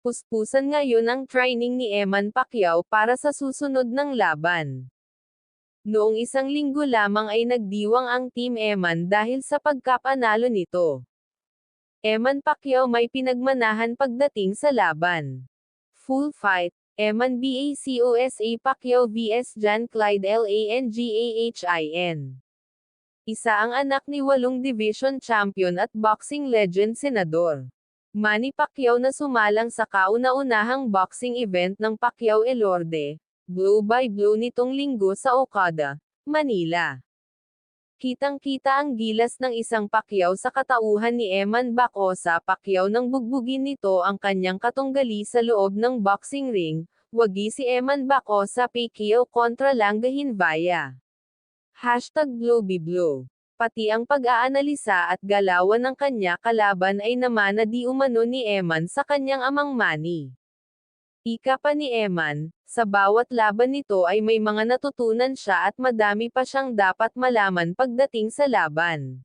Puspusan ngayon ang training ni Eman Pacquiao para sa susunod ng laban. Noong isang linggo lamang ay nagdiwang ang Team Eman dahil sa pagkapanalo nito. Eman Pacquiao may pinagmanahan pagdating sa laban. Full fight, Eman BACOSA Pacquiao vs Jan Clyde LANGAHIN. Isa ang anak ni walong division champion at boxing legend Senador. Manny Pacquiao na sumalang sa kauna-unahang boxing event ng Pacquiao Elorde, Blue by Blue nitong linggo sa Okada, Manila. Kitang-kita ang gilas ng isang Pacquiao sa katauhan ni Eman Bacosa Pacquiao nang bugbugin nito ang kanyang katunggali sa loob ng boxing ring, wagi si Eman Bacosa Pacquiao kontra Langahin Vaya. Hashtag Blue Pati ang pag-aanalisa at galawan ng kanya kalaban ay namana di umano ni Eman sa kanyang amang Manny. Ika pa ni Eman, sa bawat laban nito ay may mga natutunan siya at madami pa siyang dapat malaman pagdating sa laban.